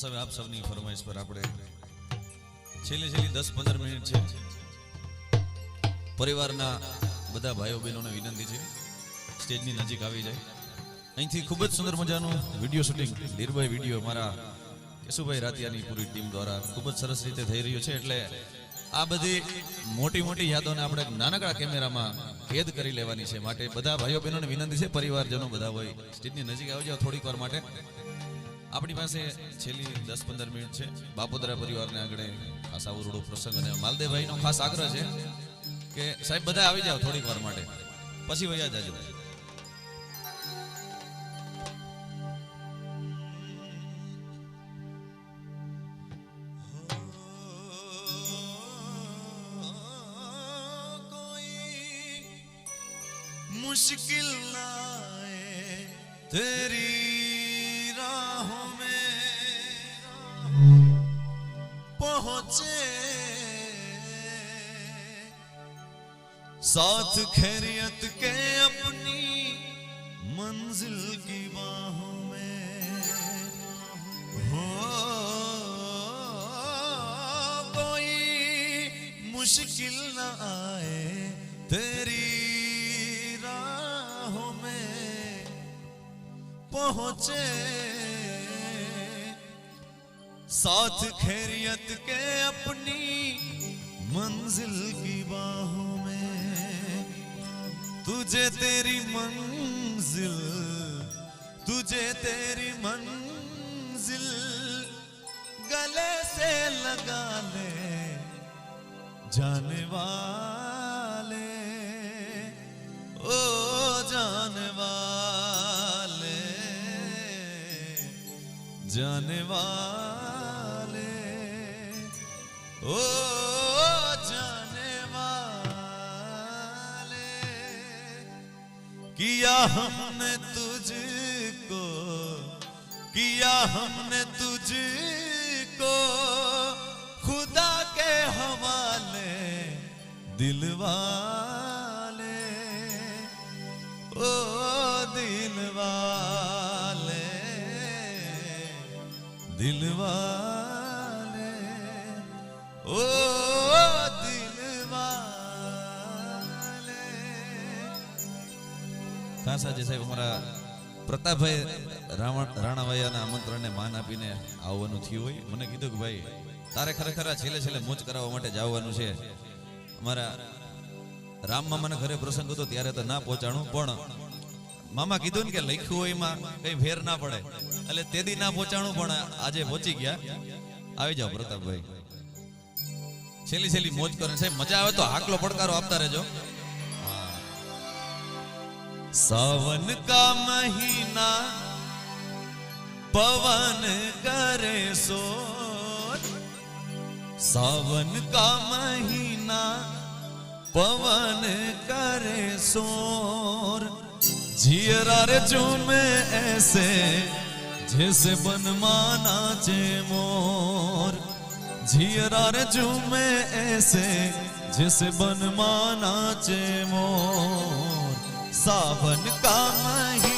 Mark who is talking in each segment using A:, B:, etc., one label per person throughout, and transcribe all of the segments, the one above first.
A: ખાસ હવે આપ સૌની ફરમાઈશ પર આપણે છેલ્લી છેલ્લી દસ પંદર મિનિટ છે. પરિવારના બધા ભાઈઓ બહેનોને વિનંતી છે, સ્ટેજની નજીક આવી જાય. અહીંથી ખૂબ જ સુંદર મજાનું વીડિયો શૂટિંગ નિર્ભય વીડિયો મારા કેશુભાઈ રાતિયાની પૂરી ટીમ દ્વારા ખૂબ જ સરસ રીતે થઈ રહ્યું છે, એટલે આ બધી મોટી મોટી યાદોને આપણે નાનકડા કેમેરામાં કેદ કરી લેવાની છે માટે બધા ભાઈઓ બહેનોને વિનંતી છે, પરિવારજનો બધા હોય, સ્ટેજની નજીક આવી જાઓ થોડીક વાર માટે. આપણી પાસે છેલ્લી દસ પંદર મિનિટ છે. બાપોદરા પરિવારને આગળ ખાસ આવરૂડો પ્રસંગ અને માલદેવભાઈનો ખાસ આગ્રહ છે કે સાહેબ બધા આવી જાઓ થોડીક વાર માટે. પછી વયા જાજો. મુશ્કિલ ના તેરી पहुँचे साथ खैरियत के अपनी मंजिल की बाहों में। हो, कोई मुश्किल न आए तेरी राहों में पहुँचे। साथ खैरियत के अपनी मंजिल की बाहों में। तुझे तेरी मंजिल, तुझे तेरी मंजिल गले से लगा ले, जाने वाले, ओ जाने वाले जाने वाले। ओ जाने वाले, किया हमने तुझको, किया हमने तुझको, खुदा के हवाले दिल वाले ओ दिल वाले दिल वाले ओ दिल वाले ખાસ આજે સાહેબ અમારા પ્રતાપભાઈ રાવણ રાણાવાયાના આમંત્રણને માન આપીને આવવાનું થયું હોય મને કીધું કે ભાઈ તારે ખરેખર આ છેલ્લે છેલ્લે મોજ કરાવવા માટે જવાનું છે અમારા રામ મામાના ઘરે પ્રસંગ હતો ત્યારે તો ના પહોંચાણું પણ મામા કીધું ને કે લખ્યું હોય એમાં કઈ ફેર ના પડે એટલે તેદી ના પહોંચાણું પણ આજે પહોંચી ગયા આવી જાઓ પ્રતાપભાઈ છેલ્લી છેલ્લી મોજ કરે સાહેબ મજા આવે તો હાકલો પડકારો આપતા રહેજો सावन का महीना पवन करे सो सावन का महीना पवन करे शोर जियरा रे झूमे ऐसे जैसे बन माना चे मोर जियरा रे झूमे ऐसे जिस बन माना चे मोर सावन का महीना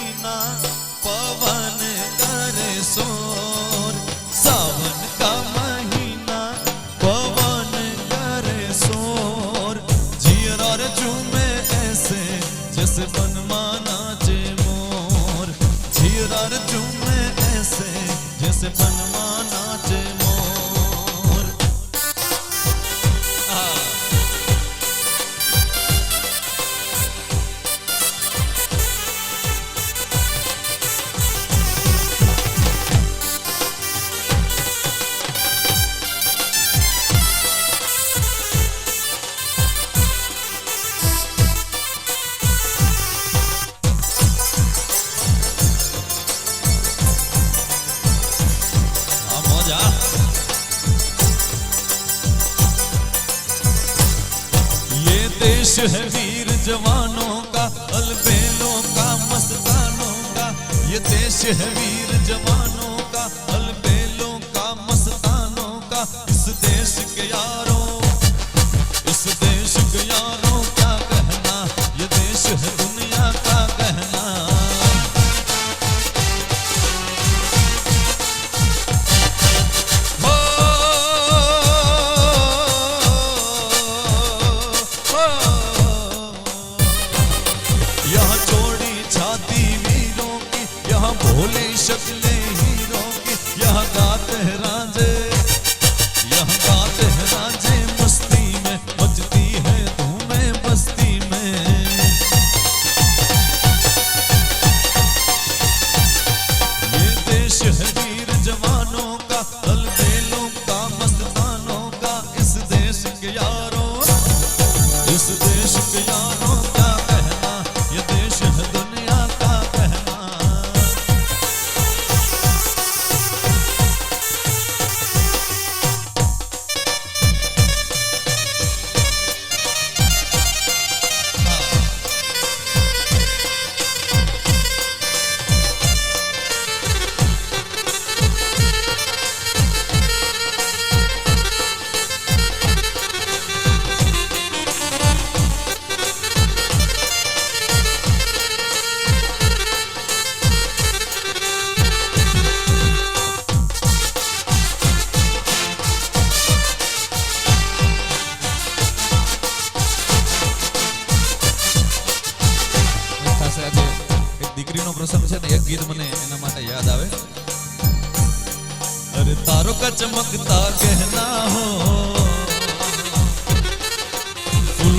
A: देश है वीर जवानों का अलबेलों का मस्तानों का ये देश है वीर जवानों Bishop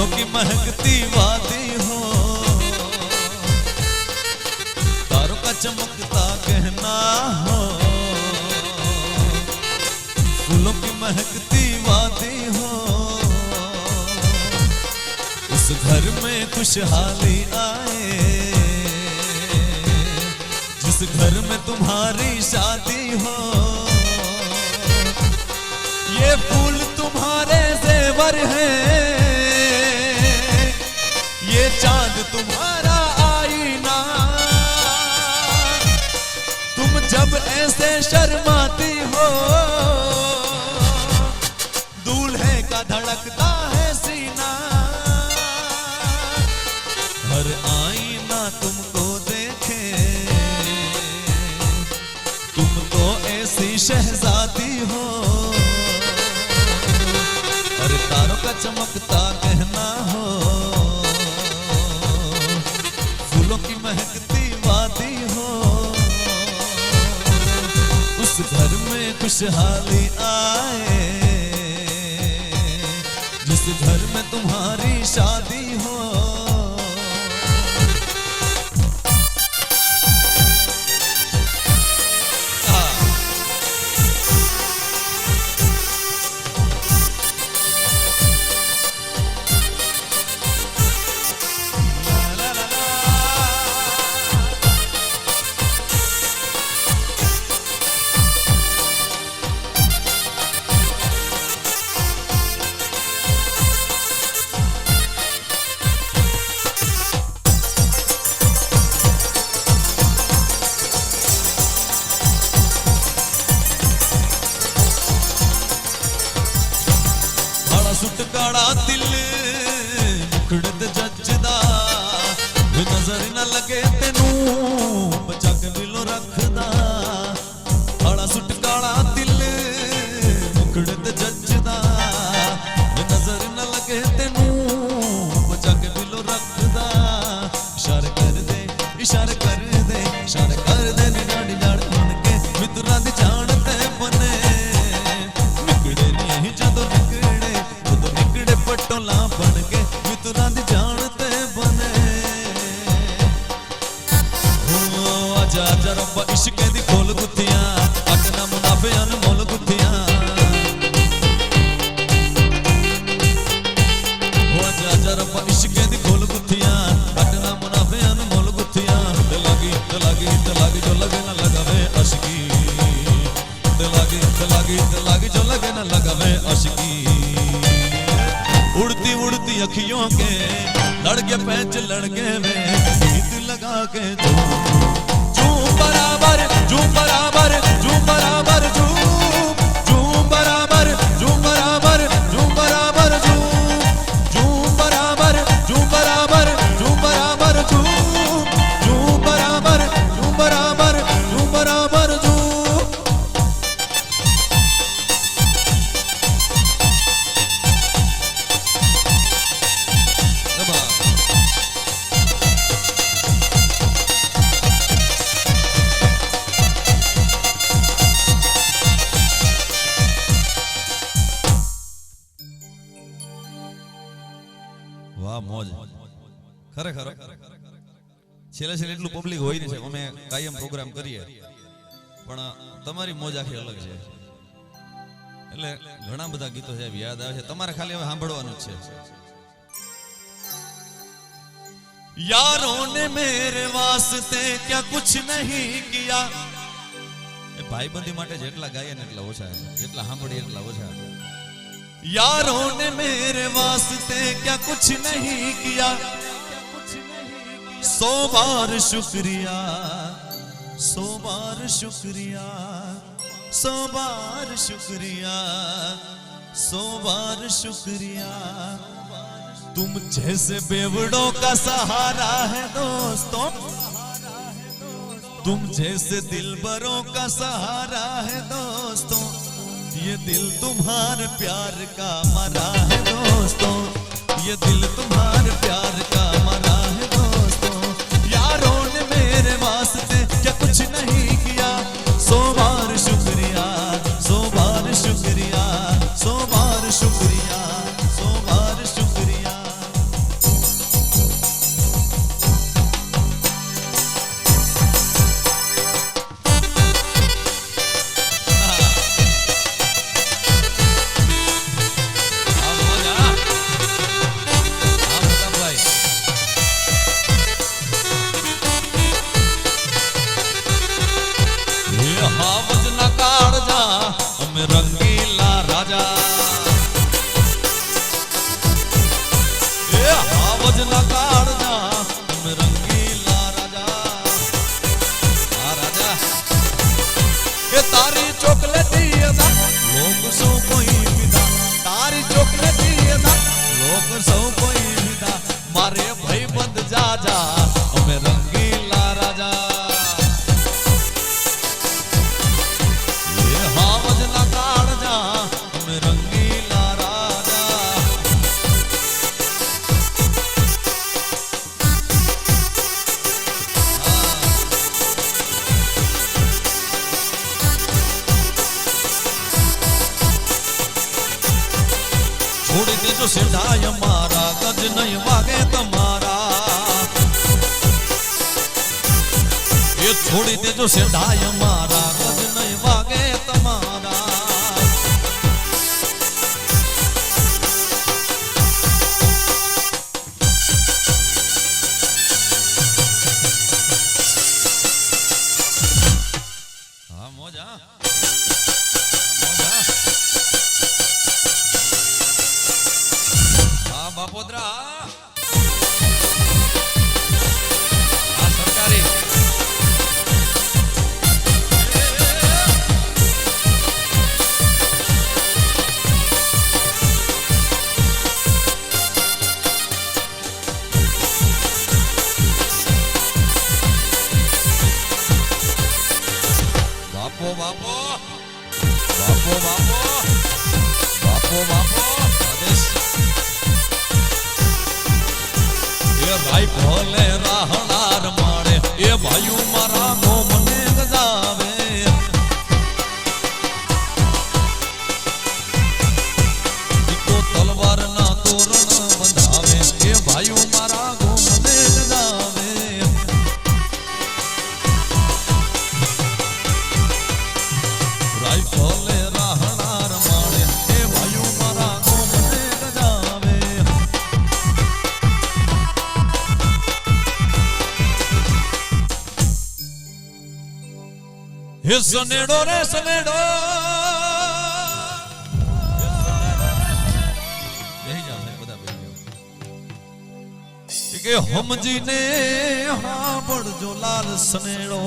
A: फूलों की महकती वादी हो। तारों का चमकता कहना हो। फूलों की महकती वादी हो। उस घर में खुशहाली आए। जिस घर में तुम्हारी शादी हो। ये फूल तुम्हारे जेवर है। चाँद तुम्हारा आईना। तुम जब ऐसे शर्माती हो दूल्हे का धड़कता है सीना। हर आईना तुमको देखे तुम तो ऐसी शहजादी हो। अरे तारों का चमकता खुशहाली आए जिस घर में तुम्हारी शादी उड़ती के, लड़के पैच लड़के में गीत लगा के झूम जू बराबर जू बराबर जू बराबर झूम છેલ્લે છેલ્લે એટલું પબ્લિક હોય ને છે અમે કાયમ પ્રોગ્રામ કરીએ. પણ તમારી મોજ આખી અલગ છે. એટલે ઘણા બધા ગીતો સાહેબ યાદ આવે છે. તમારે ખાલી હવે સાંભળવાનું છે. યારો મેરે વાસ્તે ક્યાં કુછ નહીં કિયા. એ ભાઈબંધી માટે જેટલા ગાય ને એટલા ઓછા જેટલા સાંભળીએ એટલા ઓછા યારો ને મેરે વાસ્તે ક્યાં કુછ નહીં કિયા. सौ बार शुक्रिया सौ बार शुक्रिया सौ बार शुक्रिया सौ बार शुक्रिया। तुम जैसे बेवड़ों का सहारा है दोस्तों, तुम जैसे दिलबरों का सहारा है दोस्तों, ये दिल तुम्हारे प्यार का मरा है दोस्तों, ये दिल तुम्हारे દેજો સેઢાય મારા ગજ નહીં વાગે તમારા. એ છોડી દેજો સેઢાય મારા હે સનેડો રે સનેડો. કે હમજીને હાંભળજો લાલ સનેડો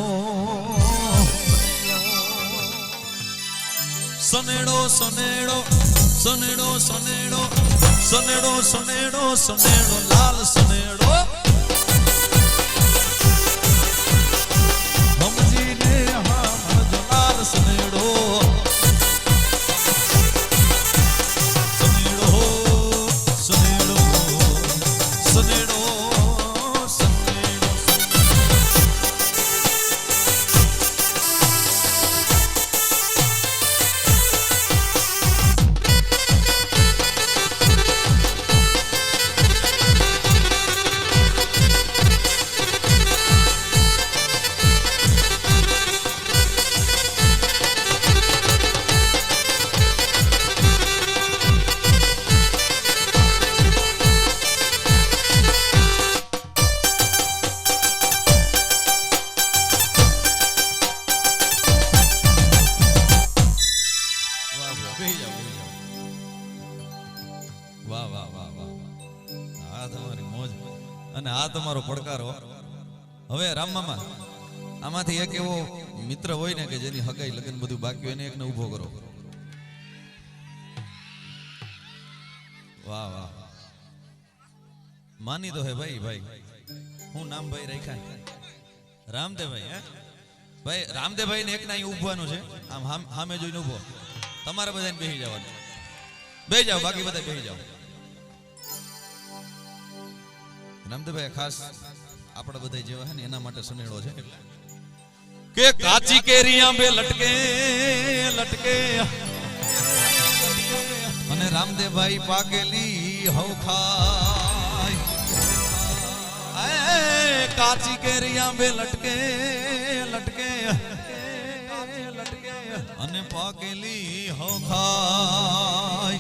A: સનેડો સનેડો સનેડો સનેડો સનેડો સનેડો સનેડો લાલ સનેડો આમાંથી એક એવો મિત્ર હોય ને કે જેની હગાઈ લગ્ન બધું બાકી હોય ને એકને ઊભો કરો. વાહ વાહ. માની તો હે ભાઈ ભાઈ. હું નામ ભાઈ રાખ્યા. રામદેવભાઈ, હે? ભાઈ રામદેવભાઈ ને એકને અહીં ઊભવાનું છે. આમ હામ- જોઈને ઊભો. તમારે બધાને બેસી જવાનું. બે જાઓ, બાકી બધા બેસી જાઓ. રામદેવભાઈ, ખાસ આપણા બધા જેવા છે ને એના માટે સનેડો છે. કે કાચી કેરિયા બે લટકે લટકે અને રામદેવભાઈ પાકેલી હવ ખાય આય, કાચી કેરિયા બે લટકે લટકે લટકે અને પાકેલી હવ ખાય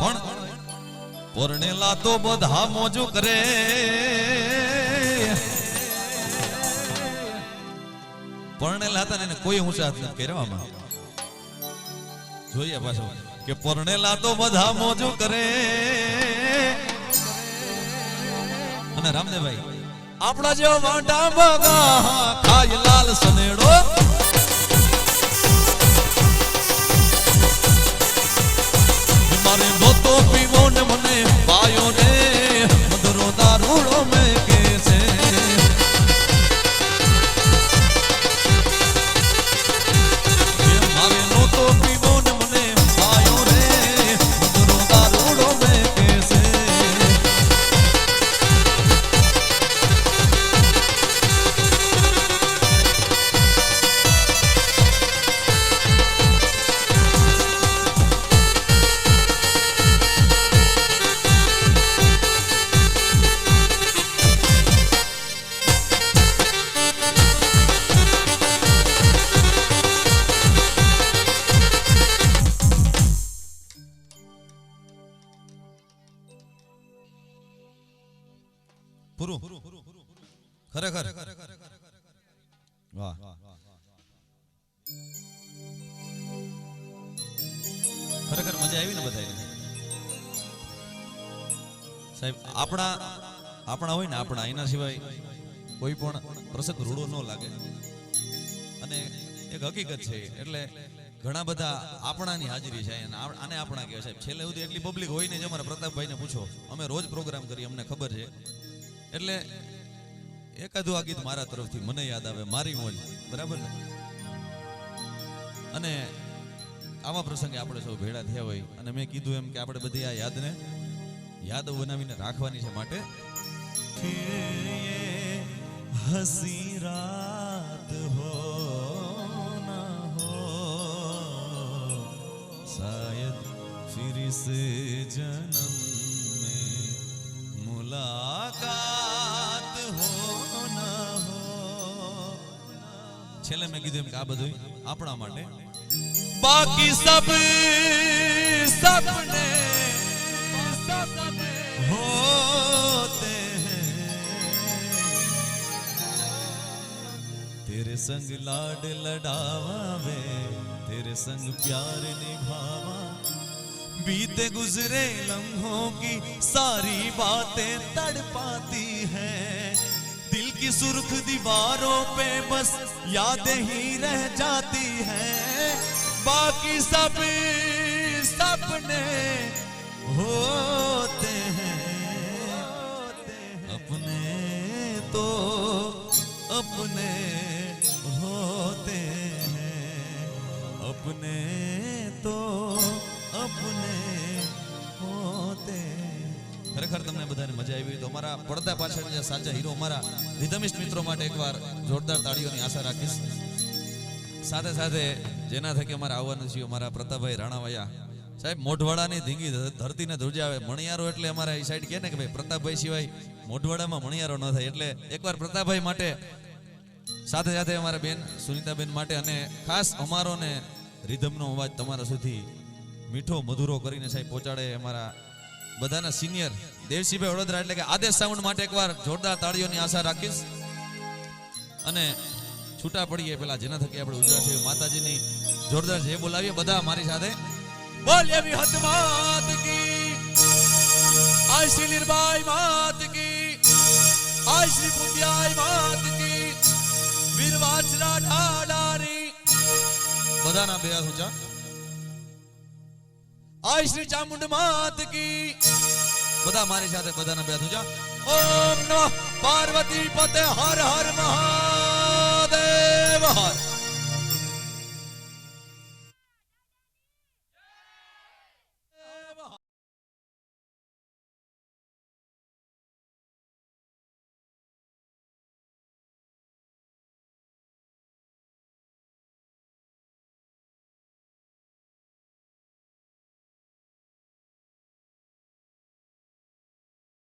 A: પણ પરણેલા તો બધા મોજો કરે પરણેલા હતા એને કોઈ ઊંચા હાથ નથી કરવામાં જોઈએ પાછો, કે પરણેલા તો બધા મોજો કરે. અને રામદેવભાઈ, આપણા જેવા વાંટા બગા ખાય લાલ સનેડો. મારે નોતો પીવો ને મને પાયો ને મધરો દારૂડો મેં વાહ ખરેખર મજા આવી ને બધાને સાહેબ, આપણા આપણા હોય ને આપણા, એના સિવાય કોઈ પણ પ્રસંગ રૂડો ન લાગે. અને એક હકીકત છે, એટલે ઘણા બધા આપણાની હાજરી છે આને આપણા કહેવાય સાહેબ. છેલ્લે સુધી એટલી પબ્લિક હોય ને જ અમારા પ્રતાપભાઈને પૂછો. અમે રોજ પ્રોગ્રામ કરીએ, અમને ખબર છે. એટલે એકાદું આ ગીત મારા તરફથી મને યાદ આવે, મારી મોજ. બરાબર ને? અને આવા પ્રસંગે આપણે સૌ ભેળા થયા હોય. અને મેં કીધું એમ કે આપણે બધી આ યાદને યાદ બનાવીને રાખવાની છે માટે. હસી રાત હો શાયદ ફિર સે જના છેલ્લે મેં કીધું એમ કે આ બધું આપણા માટે બાકી સબ સપને होते हैं तेरे संग लाड लड़ावा वे तेरे संग प्यार निभावा बीते गुजरे लम्हों की सारी बातें तड़पाती हैं दिल की सुर्ख दीवारों पे बस यादें ही रह जाती हैं। बाकी सब सपने होते हैं। अपने तो अपने होते हैं। अपने तो अपने હોતે ખરેખર તમને બધાને મજા આવી તો અમારા પડદા પાછળ જે સાચા હીરો અમારા રિધમિષ્ઠ મિત્રો માટે એકવાર જોરદાર તાળીઓની આશા રાખીશ. સાથે સાથે જેના થકી અમારે આવવાનું છે અમારા પ્રતાપભાઈ રાણાવાયા. સાહેબ, મોઢવાડાની ધીંગી ધરતીને ધ્રુજાવે મણિયારો એટલે અમારા એ સાઈડ કહે ને કે ભાઈ, પ્રતાપભાઈ સિવાય મોઢવાડામાં મણિયારો ન થાય. એટલે એકવાર પ્રતાપભાઈ માટે, સાથે સાથે અમારા બેન સુનિતાબેન માટે અને ખાસ અમારો ને રિધમનો અવાજ તમારા સુધી મીઠો મધુરો કરીને સાહેબ પહોંચાડે અમારા બધાના સિનિયર દેવસિંહભાઈ વડોદરા એટલે કે આદેશ સાઉન્ડ માટે એકવાર જોરદાર તાળીઓની આશા રાખીશ. અને છૂટા પડીએ પેલા જેના થકી આપણે ઉજવા છે માતાજીની જોરદાર જે બોલાવીએ બધા મારી સાથે. બોલીએ વિહત માત કી. આય શ્રી નિર્ભય માત કી. આય શ્રી પુત્યાય માત કી. વીર વાછરા ઢાડારી બધાના બે હાથ ઊંચા. આય શ્રી ચામુંડ માત કી. બધા મારી સાથે બધાને બેઠું જા ઓમ નમઃ પાર્વતી પતે હર હર મહાદેવ, હર.